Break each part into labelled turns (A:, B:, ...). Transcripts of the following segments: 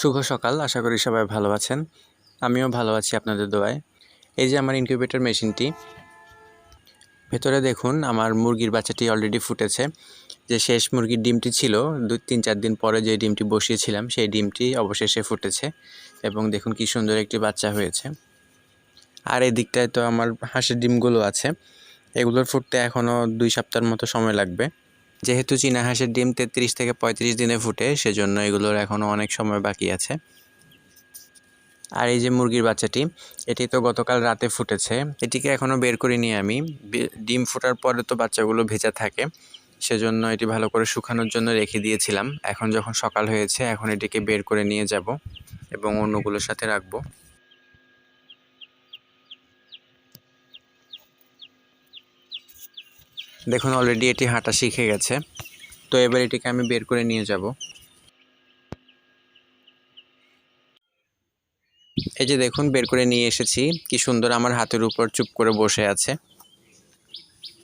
A: শুভ সকাল। আশা করি সবাই ভালো আছেন। আমিও ভালো আছি আপনাদের দোয়ায়। এই যে আমার ইনকিউবেটর মেশিনটি, ভেতরে দেখুন আমার মুরগির বাচ্চাটি অলরেডি ফুটেছে। যে শেষ মুরগির ডিমটি ছিল দুই তিন চার দিন পরে যে ডিমটি বসিয়েছিলাম, সেই ডিমটি অবশেষে ফুটেছে এবং দেখুন কি সুন্দর একটি বাচ্চা হয়েছে। আর এই দিকটায় তো আমার হাঁসের ডিমগুলো আছে। এগুলোর ফুটতে এখনও দুই সপ্তাহের মতো সময় লাগবে। যেহেতু চীনা হাঁসের ডিম তেত্রিশ থেকে পঁয়ত্রিশ দিনে ফুটে, সেজন্য এগুলোর এখনও অনেক সময় বাকি আছে। আর এই যে মুরগির বাচ্চাটি, এটি তো গতকাল রাতে ফুটেছে। এটিকে এখনও বের করিনি আমি। ডিম ফোটার পরে তো বাচ্চাগুলো ভেজা থাকে, সেজন্য এটি ভালো করে শুকানোর জন্য রেখে দিয়েছিলাম। এখন যখন সকাল হয়েছে, এখন এটিকে বের করে নিয়ে যাব এবং অন্যগুলোর সাথে রাখব। দেখুন অলরেডি এটি হাঁটা শিখে গেছে। তো এবার এটিকে আমি বের করে নিয়ে যাব। এই যে দেখুন, বের করে নিয়ে এসেছি। কি সুন্দর আমার হাতের উপর চুপ করে বসে আছে।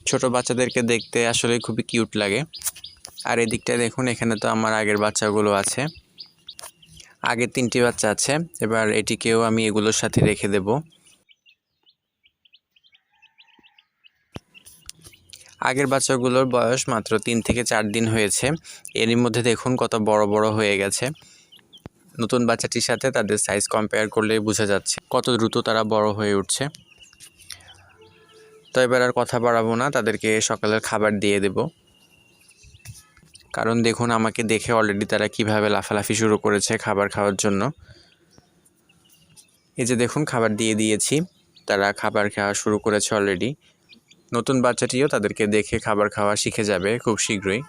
A: ছোট বাচ্চাদেরকে দেখতে আসলে খুবই কিউট লাগে। আর এদিকটায় দেখুন, এখানে তো আমার আগের বাচ্চাগুলো আছে। আগের তিনটি বাচ্চা আছে। এবার এটিকেও আমি এগুলোর সাথে রেখে দেব। আগের বাচ্চাগুলোর বয়স মাত্র তিন থেকে চার দিন হয়েছে। এরই মধ্যে দেখুন কত বড় বড় হয়ে গেছে। নতুন বাচ্চাটির সাথে তাদের সাইজ কম্পেয়ার করলেই বোঝা যাচ্ছে কত দ্রুত তারা বড় হয়ে উঠছে। তো এবার আর কথা বাড়াবো না, তাদেরকে সকালের খাবার দিয়ে দেব। কারণ দেখুন আমাকে দেখে অলরেডি তারা কীভাবে লাফালাফি শুরু করেছে খাবার খাওয়ার জন্য। এই যে দেখুন খাবার দিয়ে দিয়েছি, তারা খাবার খাওয়া শুরু করেছে অলরেডি নতুন বাচ্চাটিও তাদেরকে দেখে খাবার খাওয়া শিখে যাবে খুব শীঘ্রই।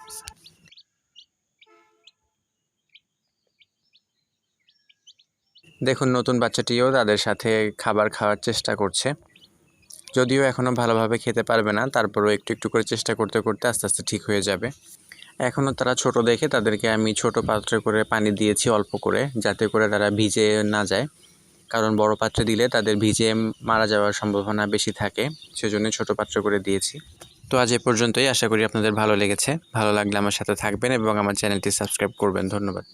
A: দেখুন, নতুন বাচ্চাটিও তাদের সাথে খাবার খাওয়ার চেষ্টা করছে। যদিও এখনও ভালোভাবে খেতে পারবে না, তারপরও একটু একটু করে চেষ্টা করতে করতে আস্তে আস্তে ঠিক হয়ে যাবে। এখনও তারা ছোট দেখে তাদেরকে আমি ছোট পাত্রে করে পানি দিয়েছি অল্প করে, যাতে করে তারা ভিজে না যায়। কারণ বড় পাত্রে দিলে তাদের ভিজে মারা যাওয়ার সম্ভাবনা বেশি থাকে, সেজন্য ছোট পাত্র করে দিয়েছি। তো আজ এ পর্যন্তই। আশা করি আপনাদের ভালো লেগেছে। ভালো লাগলে আমার সাথে থাকবেন এবং আমার চ্যানেলটি সাবস্ক্রাইব করবেন। ধন্যবাদ।